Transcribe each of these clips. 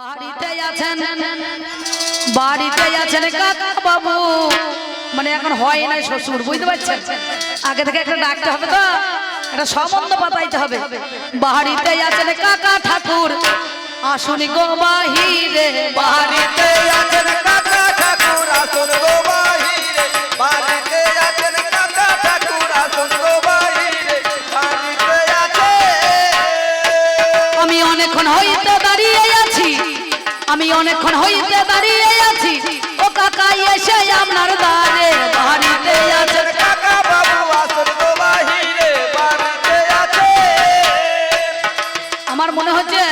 বাড়িতে আছেন? বাড়িতে আছেন কাকা বাবু মানে এখন হয় নাই শ্বশুর বুঝতে পারছেন? আগে থেকে একটা ডাকতে হবে তো একটা সম্বন্ধ পাতাইতে হবে। বাড়িতে আছেন কাকা ঠাকুর। আসুন গো বাহিরে। বাড়িতে আছেন কাকা ঠাকুর আসুন গো বাহিরে। বাড়িতে আছেন কাকা ঠাকুর আসুন গো বাহিরে। বাড়িতে আছে আমি অনেকক্ষণ হইতে দাঁড়িয়ে আছি। আমি অনেকক্ষণ হইতে দাঁড়িয়ে আছি। ও কাকা এসে আপনার দ্বারে বাড়িতে আছেন কাকা বাবু আসুন গো বাহিরে। বাড়িতে আছে আমার মনে হচ্ছে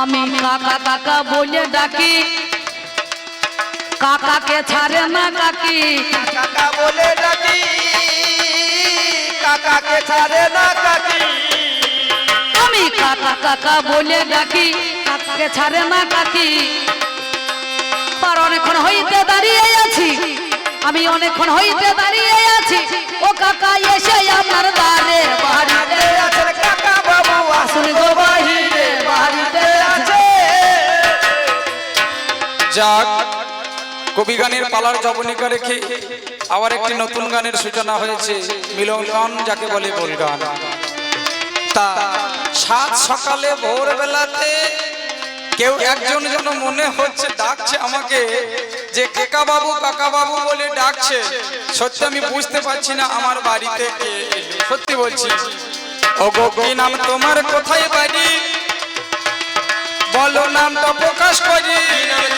আমি কাকা কাকা বলে ডাকি। কাকাকে ছাড়ে না কাকি। কাকা বলে ডাকি কাকাকে ছাড়ে না কাকি। আমি কাকা কাকা বলে ডাকি। কাকাকে ছাড়ে না কাকি। আর অনেকক্ষণ হইতে দাঁড়িয়ে আছি। আমি অনেকক্ষণ হইতে দাঁড়িয়ে আছি। ও কাকা এসে আমার দ্বারে বাড়িতে কাকা বাবু আসুন গো বাহিরে, বাড়িতে আছে। যাক, কবি গানের পালার জবনিকা রেখে আবার একটি নতুন গানের সূচনা হয়েছে, মিলন গান যাকে বলে বল গান তা সাত সকালে ভোরবেলাতে কেউ একজন যেন মনে হচ্ছে ডাকছে আমাকে যে কাকা বাবু কাকা বাবু বলে ডাকছে। সত্যি আমি বুঝতে পারছি না আমার বাড়িতে কে সত্যি বলছি। ও গো কি নাম তোমার? কোথায় বাড়ি? বলো নামটা প্রকাশ করি।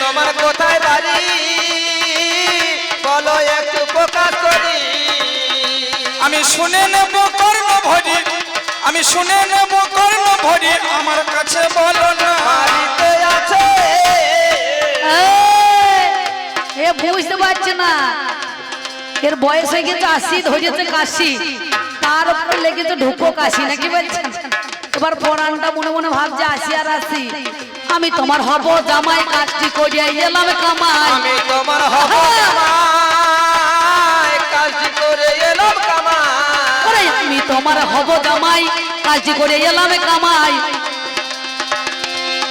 তোমার? কোথায় বাড়ি? বলো একটু প্রকাশ করি। আমি শুনে নেব কর্ণ ভরি আমি শুনে নেব কর্ণ ভরি আমার কাছে বলো না। বাড়িতে আছে। এ বুঝতে পারছে না। এর বয়স হয়ে গেছে আশি ধরেছে কাশি। তার উপরে লেগেছে ঢুকো কাশি নাকি বলছেন? এবার পরানটা মনে মনে ভাবছে আসি আর আসি। আমি তোমার হব জামাই কাজটি করিয়া এলাম কামাই। আমি তোমার হব তোমার হব জামাই কাজটি করে এলাম কামাই।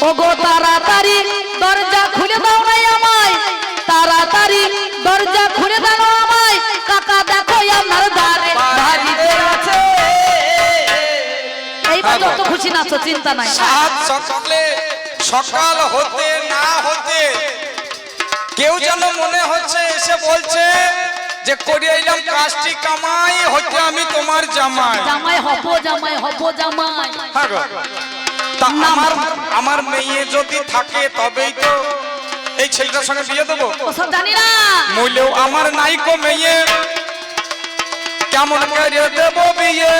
ও গো তাড়াতাড়ি দরজা খুলে দাও নাই আমায়। তাড়াতাড়ি দরজা খুলে দাও আমায়। কাকা দেখো আমার দ্বারে এইবার যত খুশি নাচো, চিন্তা নাই। সাত সকালে, সকাল হতে না হতে কেউ যেন মনে হচ্ছে, এসে বলছে যে করে এলাম কাজটি কামাই হতে আমি তোমার জামাই। জামাই হব জামাই হব জামাই। হ্যাঁ গো। তা আমার আমার মেয়ে যদি থাকে তবেই তো এই ছেলেটার সঙ্গে বিয়ে দেবো। ওসব জানি না। মূল্যও আমার নাইকো মেয়ে কেমন করে দেব বিয়ে?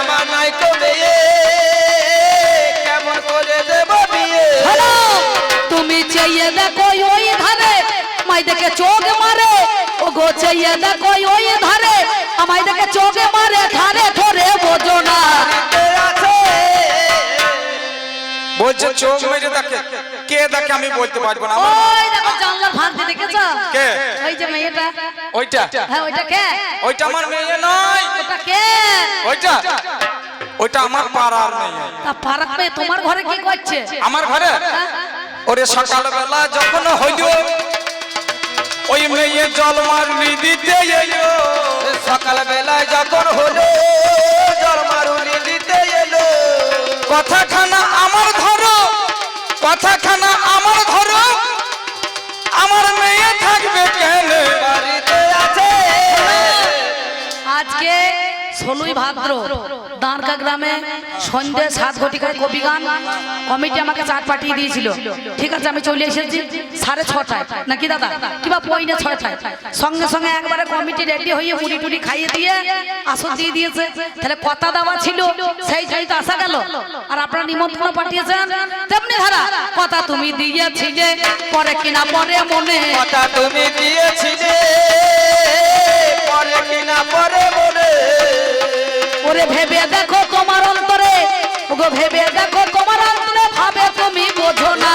আমার নাই কমে কেমন করে দেব বিয়ে? হ্যালো তুমি চেয়ে দেখো ওই ধারে আমায় দেখে চোখ মারে। গো চেয়ে দেখো ওই ধারে আমায় দেখে চোখ মারে ধারে ধরে বোঝো না। বলছে চোখ মেরে দেখে। কে দেখে আমি বলতে পারব না? আমার- ওই দেখো জানলার ফাঁক দেখেছ? কে? ওই যে মেয়েটা। ওইটা? হ্যাঁ ওইটা কে? ওইটা আমার মেয়ে নয়। ওটা কে? ওইটা? ওইটা আমার পাড়ার মেয়ে। তা ফারাক মেয়ে তোমার ঘরে কি করছে? আমার ঘরে? হ্যাঁ? ওরে সকালবেলা যখন হইল ওই মেয়ে জল মারুনি দিতে এলো। সকাল বেলায় যখন হলো জল মারুনি দিতে এলো। কথাখানা আমার ধরো, কথাখানা ষোলোই ভাদ্র দাঁড়কা গ্রামে সন্ধ্যে সাত ঘটিকায় কবি গান কমিটি আমাকে চাট পাঠিয়ে দিয়েছিল। ঠিক আছে, আমি চলে এসেছি সাড়ে ছটায়। নাকি দাদা? কিবা পয়নে ছয়টায়। সঙ্গে সঙ্গে একবারে কমিটি রেডি হয়ে মুড়ি টুড়ি খাইয়ে দিয়ে আসন দিয়ে দিয়েছে। তাহলে কথা দেওয়া ছিল, সেই জয় তো আসা গেল। আর আপনারা নিমন্ত্রণ পাঠিয়েছেন, তেমনি ধারা, কথা তুমি দিয়েছিলে, পরে কিনা পরে মনে। কথা তুমি দিয়েছিলে, পরে কিনা পরে মনে। ওরে ভেবে দেখো তোমার অন্তরে। ওগো ভেবে দেখো তোমার অন্তরে ভাবে তুমি বোঝো না।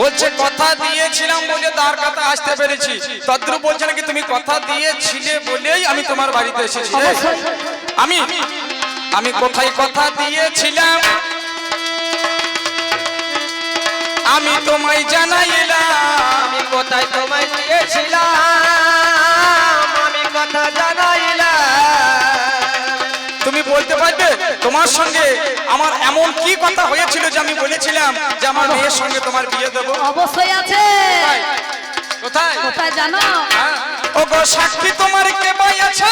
বলছে কথা দিয়েছিলাম বলে তার কথা আসতে পেরেছি। তদ্রুপ বলছে নাকি তুমি কথা দিয়েছিলে বলেই আমি তোমার বাড়িতে এসেছি। আমি আমি কোথায় কথা দিয়েছিলাম? আমি তোমায় জানাইলাম। আমি কোথায় তোমায় দিয়েছিলাম? আমি কথা তুমি বলতে পারবে? তোমার সঙ্গে আমার এমন কি কথা হয়েছিল যে আমি বলেছিলাম যে আমার মেয়ের সঙ্গে তোমার বিয়ে দেবো? অবশ্যই আছে। কোথায়? কোথায় জানো? হ্যাঁ? ওগো সাক্ষী তোমার কে বাই আছে?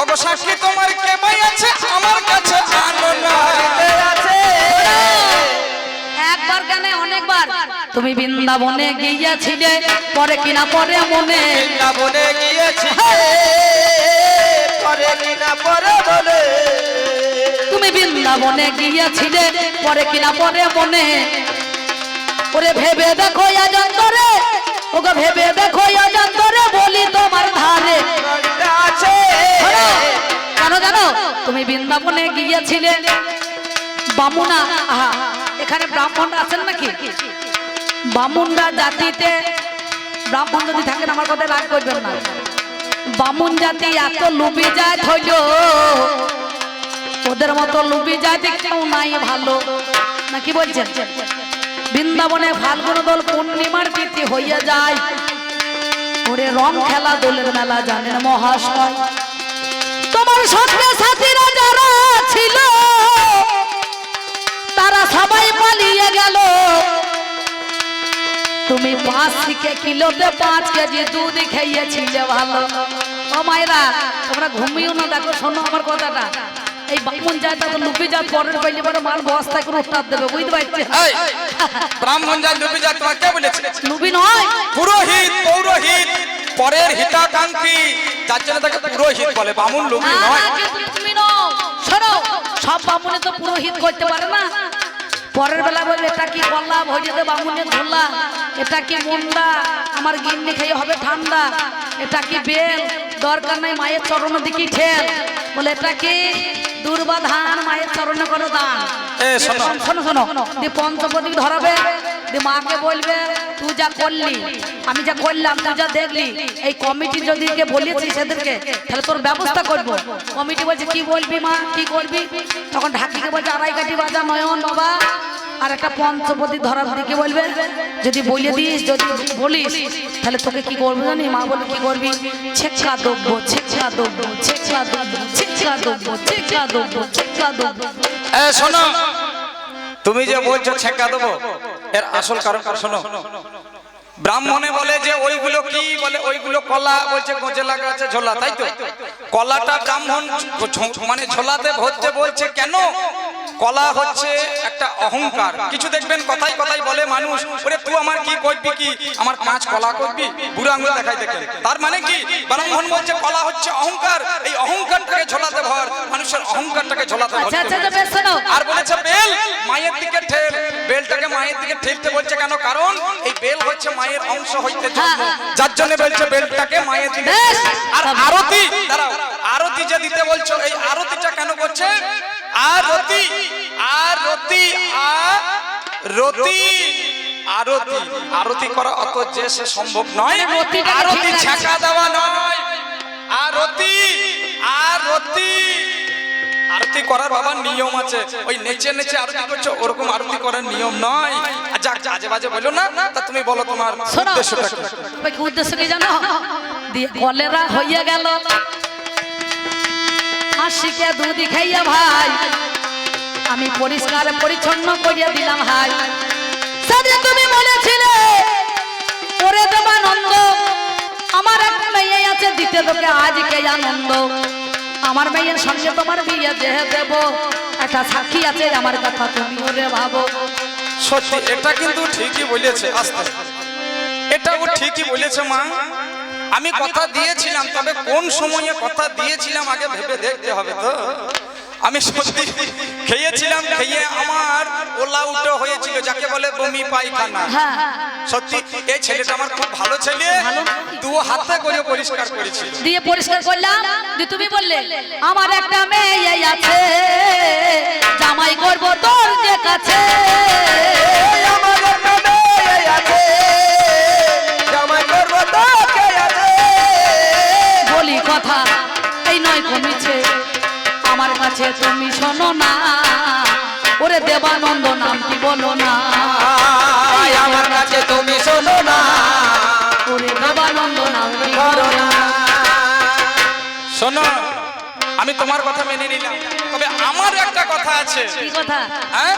ওগো সাক্ষী তোমার কে বাই আছে? আমার কাছে জানো না আছে। একবার কেন অনেকবার। তুমি বৃন্দাবনে গিয়েছিলে পরে কিনা পরে মনে। বৃন্দাবনে গিয়েছি পরে কিনা পরে বলে। তুমি বৃন্দাবনে গিয়েছিলে পরে কিনা পরে মনে। ওরে ভেবে দেখো অজন্তরে ওকে ভেবে দেখো অজন্তরে বলি তোমার ধারে। আছে। শোনো, জানো জানো তুমি বৃন্দাবনে গিয়েছিলে। বামুনা আহা এখানে ব্রাহ্মণ আছেন নাকি? বামুনরা জাতিতে ব্রাহ্মণ যদি থাকেন আমার কথা রাগ করবেন না। বামুন জাতি এত লুবি যায় হইল ওদের মতো লুবি জাতি কেউ নাই ভালো। না কি বলছেন বৃন্দাবনে ফাল্গুন দল পূর্ণিমার তিথি হইয়া যায়। ওরে রং খেলা দোলের মেলা জানেন মহাশয়। তোমার সঙ্গে সাথীরা যারা ছিল, তারা সবাই পালিয়ে গেল। তুমি পাঁচ থেকে কিলোতে পাঁচ কেজি দুধ খেয়েছিলে ভালো ও মায়েরা তোমরা ঘুমিও না দেখো শোনো আমার কথাটা। এই বামুন জাত তো লুপি জাত পরের পাইলে পরে মাল বস্তায় করে উত্তাপ দেবে বুঝতে পারছি? ব্রাহ্মণ যা লুবি যা তোমার কে বলেছে? লুবি নয়। পুরোহিত পৌরোহিত পরের হিতাকাঙ্ক্ষী যার জন্য তাকে পুরোহিত বলে বামুন না, নয়। তুমি নও। শোনো, সব বামুনে তো পুরোহিত করতে পারে না। পরের বেলা বলবে এটা কি করলাম হইতে বামুনে ধরলা এটা কি মুন্ডা? আমার গিন্নি খেয়ে হবে ঠান্ডা? এটা কি বেল? দরকার নাই মায়ের চরণের দিকে ঠেল। বলে এটা কি দুর্বা ধান? মায়ের চরণে করো দান? এ, শোনো। শোনো শোনো দিয়ে পঞ্চপদী ধরাবে দিয়ে মাকে বলবে তুই যা করলি, আমি যা করলাম তুই যা দেখলি, এই কমিটি যদি বলেছি সেদেরকে, তাহলে তোর ব্যবস্থা করব। কমিটি বলছে, কি বলবি মা, কি করবি? তখন ঢাকিকে বলছে আড়াই কাঠি বাজা নয়ন বাবা। আর একটা পঞ্চপতি ধরার দিকে বলবে, যদি বলে দিস, যদি বলিস, তাহলে তোকে কি করবি জানি? মা বলে, কি করবি? ছেকা দেবো ছেকা দেবো ছেকা দেবো ছেকা দেবো ছেকা দেবো ছেকা দেবো এ, শোনো, তুমি যে বলছো ছেঁকা দেবো এর আসল কারণ শোনো। ব্রাহ্মণে বলে যে ওইগুলো কি? বলে ওইগুলো কলা, বলছে গোজে লাগা আছে ঝোলা, তাই তো? কলাটা ব্রাহ্মণ মানে ঝোলাতে ভরতে বলছে কেন? কলা হচ্ছে একটা অহংকার। কিছু দেখবেন কথাই কথাই বলে মানুষ ওরে তুই আমার কি করবি কি? আমার পাঁচ কলা করবি? বুড়ো আঙুল দেখাই দেখে তার মানে কি? ব্রাহ্মণ বলছে কলা হচ্ছে অহংকার। এই অহংকারটাকে ঝোলাতে ভর মানুষের অহংকারটাকে ঝোলাতে ভর আচ্ছা আচ্ছা আচ্ছা, আর বলেছে বেল মায়ের দিকে ঠেল। বেলটাকে মায়ের দিকে ঠেলতে বলছে কেন? কারণ এই বেল হচ্ছে মায়ের অংশ হইতে জন্ম হ্যাঁ। যার জন্য বলছে বেলটাকে মায়ের দিকে আর আরতি দাঁড়াও আরতি যে দিতে বলছো এই আরতিটা কেন করছে? আরতি আরতি আরতি আরতি আরতি করা অত যে সে সম্ভব নয়। আরতি ছাকা দেওয়া নয়। আরতি আরতি আরতি করার বাবার নিয়ম আছে। ওই নেচে নেচে আরতি করছ ওরকম আরতি করার নিয়ম নয়। আর যাক আজে বাজে বলো না তা তুমি বলো তোমার উদ্দেশ্যটা কি? উদ্দেশ্য কি জানো? দিয়ে কলেরা হইয়া গেল। হাসিকে দুধ খাইয়া ভাই। আমি পরিষ্কার পরিচ্ছন্ন করিয়া দিলাম ভাই তুমি বলেছিলে, ওরে দেবানন্দ আমার একটা মেয়ে আছে, দিতে তোকে আজকে আনন্দ। আমার মেয়ের সঙ্গে তোমার বিয়ে যে দেব, একটা সাক্ষী আছে আমার কথা তুমি ওরে ভাবো। সত্যি, এটা কিন্তু ঠিকই বলেছে, আস্তে। এটা ও ঠিকই বলেছে মা। আমি কথা দিয়েছিলাম তবে কোন সময়ে কথা দিয়েছিলাম আগে ভেবে দেখতে হবে তো? আমি সত্যি খেয়েছিলাম খেয়ে আমার ওলা উল্টো হয়েছিল যাকে বলে বমি পায়খানা। হ্যাঁ সত্যি এই ছেলেটা আমার খুব ভালো ছেলে। দু হাতে করে পরিষ্কার করেছিল। দিয়ে পরিষ্কার করলাম দিয়ে তুমি বললে আমার একটা মেয়ে আছে জামাই করব তোর যে কাছে। কমিছে আমার কাছে তুমি শোনো না। ওরে দেবানন্দ নাম কি বলো না? আমার কাছে তুমি শোনো না। ওরে দেবানন্দ নাম কি বলো না? শোনো আমি তোমার কথা মেনে নিলাম। তবে আমার একটা কথা আছে। হ্যাঁ?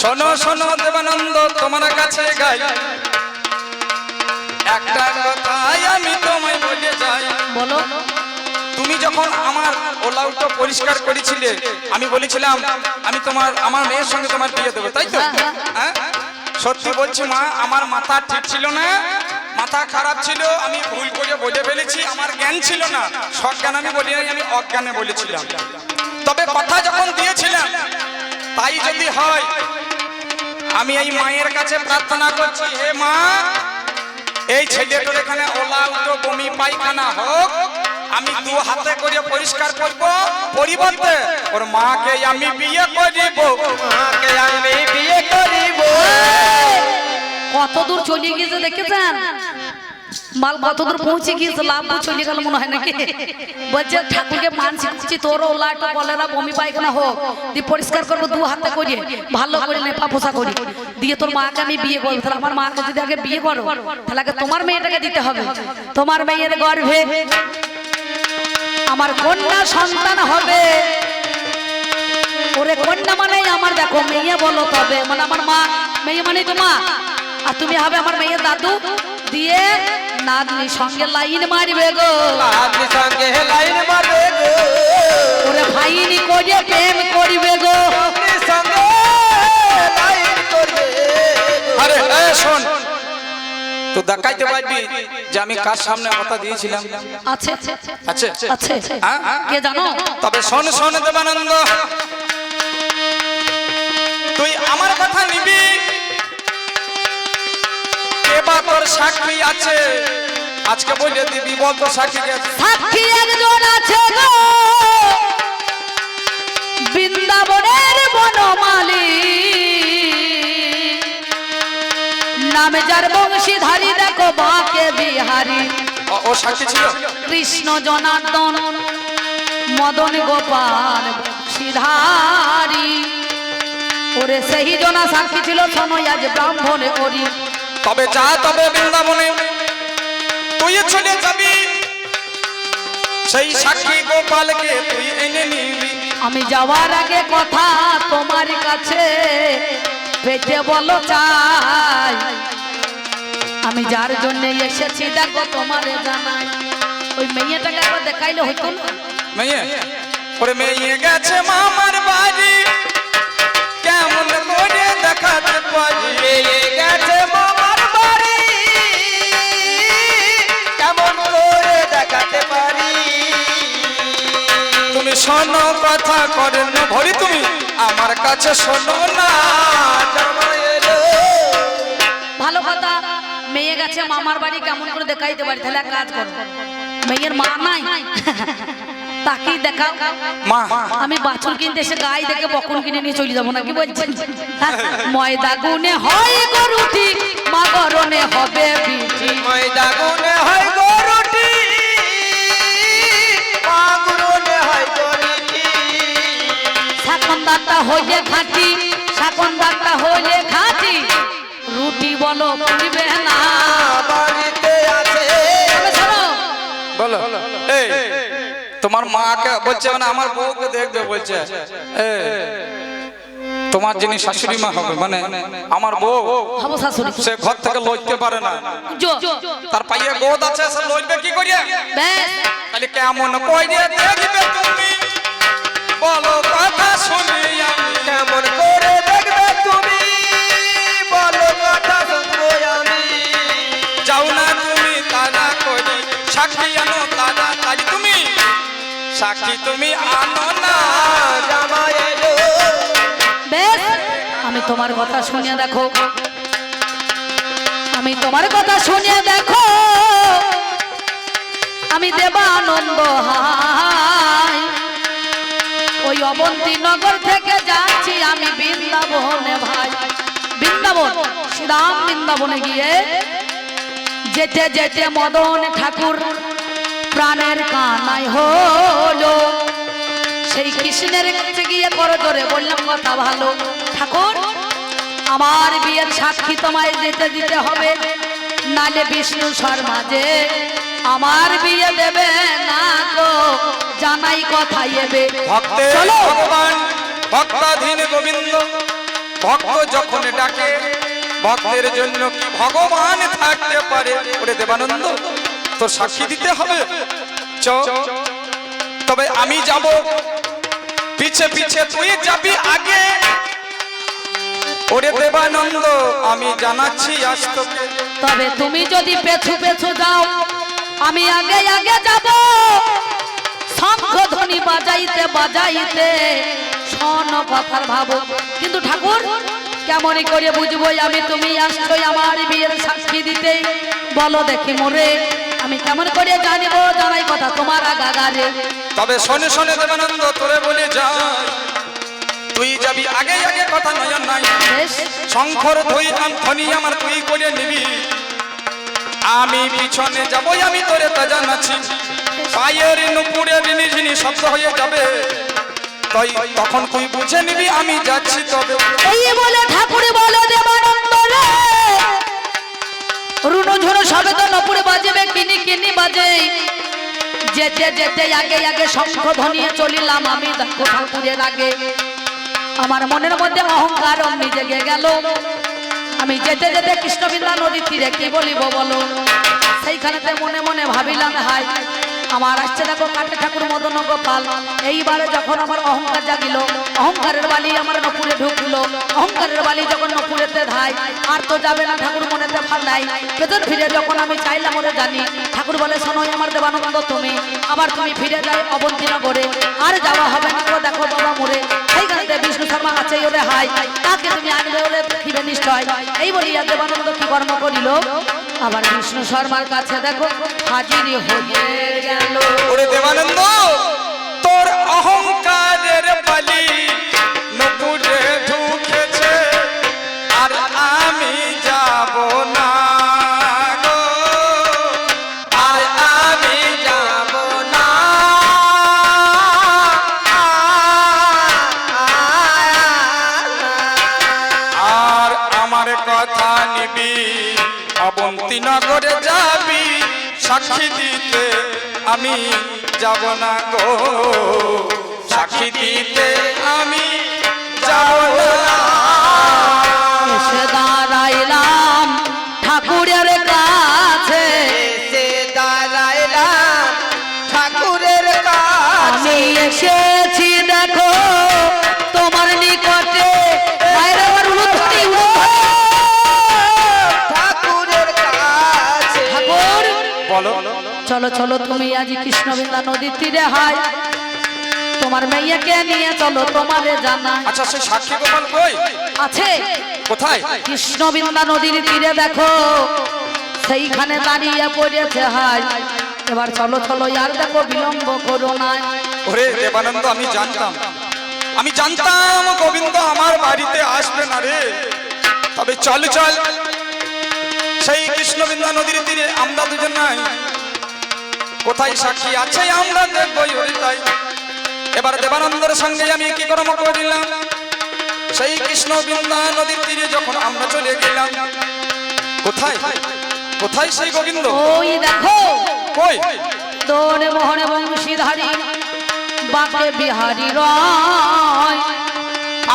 শোনো শোনো দেবানন্দ তোমার কাছে গাই। একটা কথা আমি তোমায় বলে যাই। বলো। তুমি যখন আমার ওলাউটা পরিষ্কার করেছিলে আমি বলেছিলাম আমি তোমার আমার মেয়ের সঙ্গে তোমার বিয়ে দেবো তাই তো? হ্যাঁ সত্যি বলছি মা আমার মাথা ঠিক ছিল না মাথা খারাপ ছিল আমি ভুল করে বলে ফেলেছি আমার জ্ঞান ছিল না। সজ্ঞান আমি বলি নাই, আমি অজ্ঞানে বলেছিলাম। তবে কথা যখন দিয়েছিলাম তাই যদি হয় আমি এই মায়ের কাছে প্রার্থনা করছি হে মা এই ছেলেটার এখানে ওলা বমি পায়খানা হোক আমি দু হাতে করে পরিষ্কার করব, পরিবর্তে ওর মাকে আমি বিয়ে করিব। মাকে আমি বিয়ে করিব। কত দূর চলে গিয়েছে দেখেছেন? মাল কত দূর পৌঁছে গিয়েছে, লাভ চলে গেল মনে হয় নাকি? বলছে, ঠাকুরকে মানছি করছি তোর ওলা একটু কলেরা বমি পায়খানা হোক। দিয়ে পরিষ্কার করব দু হাতে করিয়ে, ভালো করে নেপা পোষা করি। দিয়ে তোর মাকে আমি বিয়ে করব। তাহলে আমার মাকে যদি আগে বিয়ে করো, তাহলে আগে তোমার মেয়েটাকে দিতে হবে। তোমার মেয়ের গর্ভে আমার কন্যা সন্তান হবে। ওরে কন্যা মানে আমার দেখো মেয়ে বলো তবে। মানে আমার মা, মেয়ে মানে তো মা আর তুমি হবে আমার মেয়ের দাদু। দিয়ে নাতনি সঙ্গে লাইন মারবে গো। সঙ্গে তো দেখাইতে পারবি যে আমি কার সামনে কথা দিয়েছিলাম। আছে। আছে? আছে। হ্যাঁ? কে জানো? তবে শোন শোন দেবানন্দ। তুই আমার কথা নিবি? তোর সাক্ষী আছে। আজকে বলে দিবি বল সাক্ষী সাক্ষী একজন আছে গো। বৃন্দাবনের বনমালী। নামে যার বংশীধারী দেখো বাকে বিহারী। ও- সাক্ষী ছিল? কৃষ্ণ জনার্দন মদন গোপাল বংশীধারী। ওরে সেই জনা সাক্ষী ছিল সময় আজ ব্রাহ্মণে করি তবে যা তবে বৃন্দাবনে। তুই চলে যাবি। সেই সাক্ষী গোপালকে তুই এনে নিবি। আমি যাওয়ার আগে কথা তোমার কাছে পেটে বলো চাই। আমি যার জন্য এসেছি দেখো তোমার জানাই। ওই মেয়েটাকে একবার দেখাইলে হইতো না? মেয়ে ওরে মেয়ে গেছে মামার বাড়ি। কেমন করে দেখাতে পারি? পেয়ে গেছে মামার বাড়ি। কেমন করে দেখাতে পারি? তুমি শোনো কথা করেন না ভরি তুমি। আমার কাছে শোনো না ভালো কথা। মেয়ে গেছে মামার বাড়ি কেমন করে দেখাইতে পারি? তাহলে কাজ করো। মেয়ের মা নাই? তাকেই দেখাও। মা। আমি বাছুর কিনতে এসে গাই দেখে বকন কিনে নিয়ে চলে যাব না কি বলছেন হ্যাঁ, ময়দা গুনে হয় গরুটি মা গরনে হবে বিটি। ময়দা গুনে হয় গরুটি মাগুরনে হয় গরুটি শাকন্দারটা হইলে খাঁটি শাকন্দারটা হইলে খাঁটি রুটি বলো পুড়বে না। বাড়িতে আছে। বলো। এই তোমার মাকে বলছে মানে আমার বউকে দেখবে বলছে। এ তোমার যিনি শাশুড়ি মা হবে মানে আমার বউ হব শাশুড়ি। সে ঘর থেকে লইতে পারে না। জো তার পাইয়ে গোদ আছে সে লইবে কি করিয়া? ব্যাস। তাহলে কেমন কইরে দেখবে তুমি? বলো কথা শুনি আমি কেমন করে আনো তারা তাই তুমি? সাক্ষী তুমি আনো না আমি তোমার কথা শুনে দেখো। আমি তোমার কথা শুনে দেখো। আমি দেবানন্দ হাই। ওই অবন্তী নগর থেকে যাচ্ছি আমি বৃন্দাবনে ভাই। বৃন্দাবন, শ্রীরাম বৃন্দাবনে গিয়ে যেতে যেতে মদন ঠাকুর প্রাণের কানাই হলো। সেই কৃষ্ণের কাছে গিয়ে করো জোরে বললাম কথা ভালো। ঠাকুর আমার বিয়ের সাক্ষী তোমায় যেতে দিতে হবে। নালে বিষ্ণু শর্মা যে আমার বিয়ে দেবে না তো জানাই কথাই এবে। ভক্তের চলো। ভগবান ভক্তাধীন গোবিন্দ ভক্ত যখন ডাকে ভক্তের জন্য কি ভগবান থাকতে পারে? ওরে দেবানন্দ তোর সাক্ষী দিতে হবে। চ। তবে আমি যাব। পিছে পিছে, তুই যাবি আগে। ওরে দেবানন্দ, আমি জানাচ্ছি আজ তবে তুমি যদি পেছু পেছু যাও, আমি আগে আগে যাব। শঙ্খ বাজাইতে বাজাইতে স্বর্ণ কথার ভাবো। কিন্তু ঠাকুর, কেমনই করে বুঝব আমি? তুমি আসছোই আমার বিয়ের সাক্ষী দিতে। বলো দেখি মোরে। আমি কেমন করে জানিব? জানাই কথা তোমার আগাগারে। তবে শোনে শোনে দেবানন্দ তোরে বলে যা তুই যাবি আগে আগে কথা নয় নাই। শঙ্কর ধই আম আমার তুই করে নিবি। আমি পিছনে যাবই আমি তোরে তা জানাচ্ছি। পায়ের নুপুরের নিঝিনি শব্দ হয়ে যাবে। তাই তখন তুই বুঝে নিবি আমি যাচ্ছি তবে। এই বলে ঠাকুর বলে দেবানন্দ রে। রুনো ঝুনো সবে তো নপুরে বাজবে, কিনি কিনি বাজে। যেতে যেতে, আগে আগে শঙ্খ ধনিয়ে চলিলাম আমি ঠাকুরের আগে। আমার মনের মধ্যে অহংকার অমনি জেগে গেল। আমি যেতে যেতে কৃষ্ণবিন্দা নদীর তীরে কি বলিব বলো? সেইখানেতে মনে মনে ভাবিলাম হাই আমার আসছে দেখো কাটে ঠাকুর মদন গোপাল। এইবারে যখন আমার অহংকার জাগিল অহংকারের বালি আমার নকুলে ঢুকলো। অহংকারের বালি যখন নপুরেতে ধাই আর তো যাবে না ঠাকুর মনেতে ভালো নাই। পেছন ফিরে যখন আমি চাইলাম ওরে জানি ঠাকুর বলে শোনোই আমার দেবানন্দ তুমি আবার তুমি ফিরে যাই অবন্তী নগরে আর যাওয়া হবে না গো, দেখো বাবা মোরে। সেইখানে বিষ্ণু শর্মা আছে ওরে হাই তাকে তুমি আনবে ওরে দেখিবে নিশ্চয়। এই বলিয়া দেবানন্দ কি কর্ম করিল? আবার বিষ্ণু শর্মার কাছে দেখো হাজির হয়ে ওরে দেবানন্দ, তোর অহংকারের বালি নুপুরে ঢুকেছে, আর আমি যাব না গো। না। আর আমার কথা নিবি, অবন্তী নগরে যাবি, সাক্ষী আমি যাব না গো। সাক্ষী দিতে আমি যাব না। এসে দাঁড়াইলাম ঠাকুরের কাছে। এসে দাঁড়াইলাম ঠাকুরের কাছে। এসেছি দেখো চলো চলো তুমি আজ কৃষ্ণবিন্দা নদীর তীরে হাই তোমার মেয়েকে নিয়ে চলো তোমারে জানা আচ্ছা সে সাক্ষী গোপাল কই? আছে। কোথায়? কৃষ্ণবিন্দা নদীর তীরে দেখো সেইখানে দাঁড়িয়ে পড়েছে হাই এবার চলো চলো আর দেখো বিলম্ব করো না। ওরে দেবানন্দ আমি জানতাম। আমি জানতাম গোবিন্দ আমার বাড়িতে আসবে না রে। তবে চল চল। সেই কৃষ্ণবিন্দা নদীর তীরে আমরা দুজন নাই। কোথায় সাক্ষী আছে আমরা দেখবই ওরে তাই এবার দেবানন্দের সঙ্গে আমি কি কর্ম করিলাম সেই কৃষ্ণবিন্দা নদীর তীরে যখন আমরা চলে গেলাম কোথায়? কোথায় সেই গোবিন্দ? ওই দেখো কই? দোনে মোহনে বংশীধারী বাপে বিহারি রয়।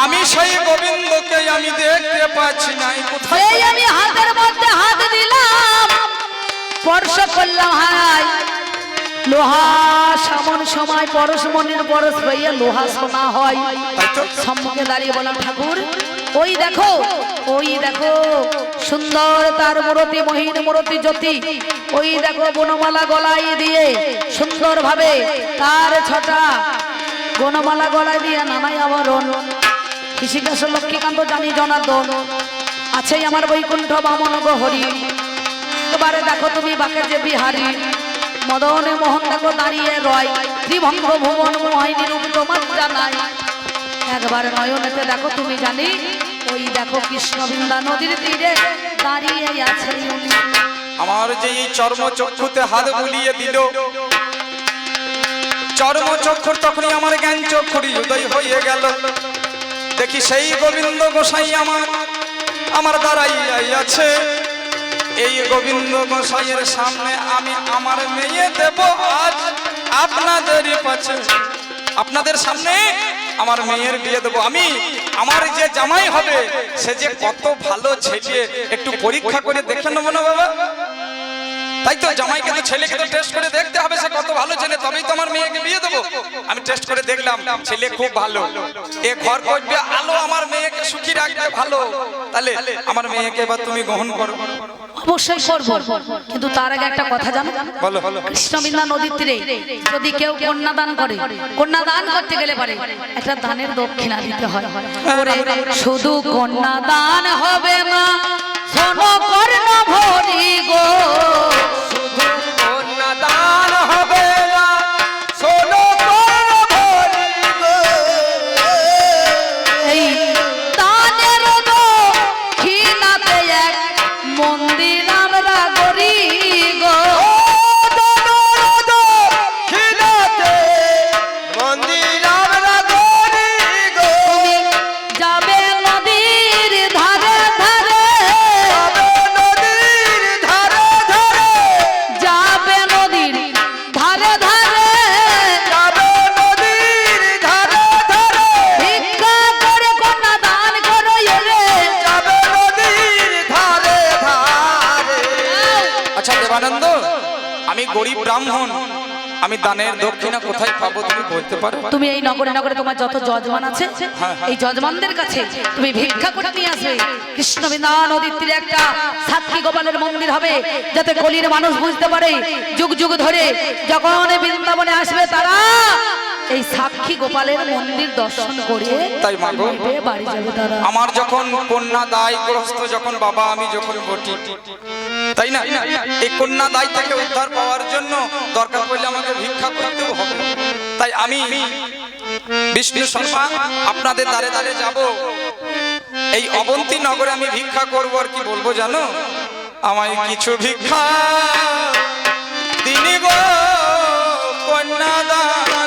আমি সেই গোবিন্দকে আমি দেখতে পাচ্ছি নাই কোথায়? এই আমি হাতের মধ্যে হাত দিলাম স্পর্শ করলাম হাই লোহা সামন সময় পরশ মনের পরশ হইয়া লোহা সোনা হয়। সম্মুখে দাঁড়িয়ে বললাম, ঠাকুর, ওই দেখো ওই দেখো, সুন্দর তার মূরতি, মহিন মূরতি জ্যোতি, ওই দেখো বনমালা গলায় দিয়ে সুন্দর ভাবে তার ছটা বনমালা গলায় দিয়ে নানাই আবরণ। কৃষিকাশ লক্ষ্মীকান্ত, জানি জনার্দন আছে আমার বৈকুণ্ঠ বামন গহরি। এবারে দেখো তুমি বাকে যে বিহারি। মদনে মোহন দেখো দাঁড়িয়ে রয়। ত্রিভঙ্গ ভুবন মোহিনী রূপ তোমার জানাই। একবার নয়নেতে দেখো তুমি জানি, ওই দেখো কৃষ্ণবৃন্দা নদীর তীরে দাঁড়িয়ে আছে আমার যে এই চর্ম চক্ষুতে হাত বুলিয়ে দিল চর্ম চক্ষুর তখনই আমার জ্ঞান চক্ষুরি উদয় হয়ে গেল। দেখি সেই গোবিন্দ গোসাই আমার আমার দ্বারাই আছে এই গোবিন্দ গোসাইয়ের সামনে আমি আমার মেয়ে দেব আজ। আপনাদেরই পাচ্ছে আপনাদের সামনে আমার মেয়ের বিয়ে দেবো। আমি, আমার যে জামাই হবে, সে যে কত ভালো ছেলে। একটু পরীক্ষা করে দেখে নেব না বাবা? তাই তো জামাইকে তো ছেলেকে তো টেস্ট করে দেখতে হবে, সে কত ভালো ছেলে। তবেই তো আমার মেয়েকে বিয়ে দেবো। আমি টেস্ট করে দেখলাম, ছেলে খুব ভালো। এ ঘর করবে, আলো আমার মেয়েকে সুখী রাখবে, ভালো। তাহলে আমার মেয়েকে এবার তুমি গ্রহণ করো। অবশ্যই করব। কিন্তু তার আগে একটা কথা জানো? বলো কৃষ্ণবিন্দা নদীর তীরে যদি কেউ কন্যাদান করে কন্যাদান করতে গেলে পারে একটা দানের দক্ষিণা দিতে হয়। শুধু কন্যাদান হবে না শোনো কর্ণ ভরি গো। শুধু কন্যাদান হবে আমি দানের দক্ষিণা কোথায় পাবো তুমি বলতে পারো তুমি এই নগরে নগরে তোমার যত যজমান আছে হ্যাঁ, হ্যাঁ। এই যজমানদের কাছে তুমি ভিক্ষা করে নিয়ে আসবে কৃষ্ণ কৃষ্ণবিন্দা নদীর তীরে একটা সাক্ষী গোপালের মন্দির হবে যাতে কলির মানুষ বুঝতে পারে যুগ যুগ ধরে যখন বৃন্দাবনে আসবে তারা এই সাক্ষী গোপালের মন্দির দর্শন করে তাই। বাড়ি যাবে তারা। আমার যখন কন্যা দায় গ্রস্ত যখন বাবা আমি যখন বটি। তাই না? এই কন্যা দায় থেকে উদ্ধার পাওয়ার জন্য দরকার পড়লে আমাকে ভিক্ষা করতেও হবে। তাই আমি বিষ্ণু শর্মা আপনাদের দ্বারে দ্বারে যাব। এই অবন্তী নগরে আমি ভিক্ষা করব আর কি বলব জানো? আমায় কিছু ভিক্ষা তিনি গো কন্যা দানে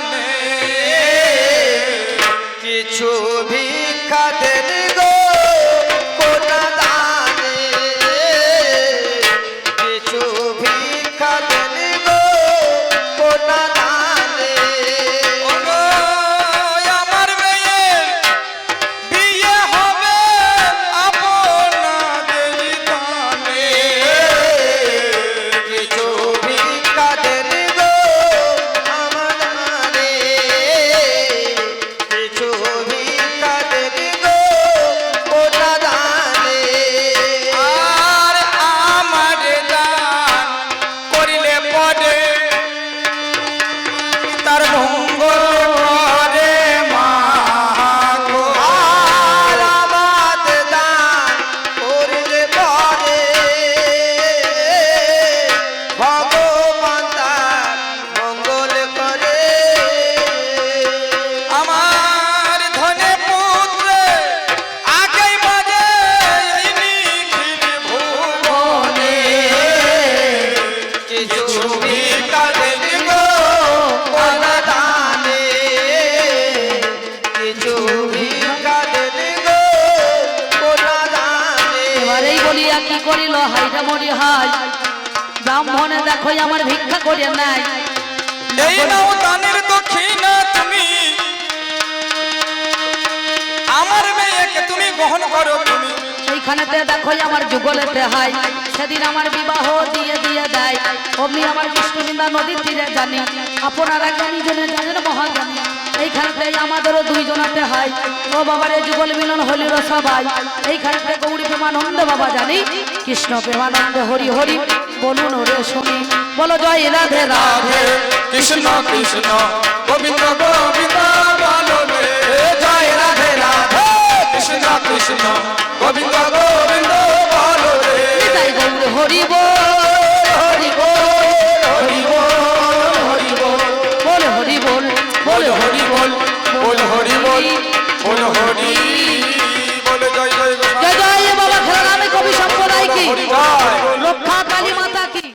করিয়া নাই। এই নাও দানের দক্ষিণা তুমি। আমার মেয়েকে তুমি গ্রহণ করো তুমি। এইখানেতে দেখো আমার যুগলেতে হাই সেদিন আমার বিবাহ দিয়ে দিয়ে দেয় অমনি আমার কৃষ্ণবিন্দা নদীর তীরে জানি। আপনারা জ্ঞানী জনে জানেন মহাজ্ঞানী। এইখানেতে আমাদেরও দুইজনাতে হাই ও বাবারে যুগল মিলন হলির সবাই। এইখানেতে গৌরী প্রেমানন্দ বাবা জানি। কৃষ্ণ প্রেমানন্দ হরি হরি। বলুন রে শুনি। বল জয় রাধে রাধে। কৃষ্ণ কৃষ্ণ গোবিন্দ গোবিন্দ বলো রে। জয় রাধে রাধে। কৃষ্ণ কৃষ্ণ গোবিন্দ গোবিন্দ বলো রে। গৌর হরি বল হরি বল হরি বল হরি বল। বল হরি বল বল হরি বল বল হরি বল বল হরি রক্ষা কালী মাতা কি?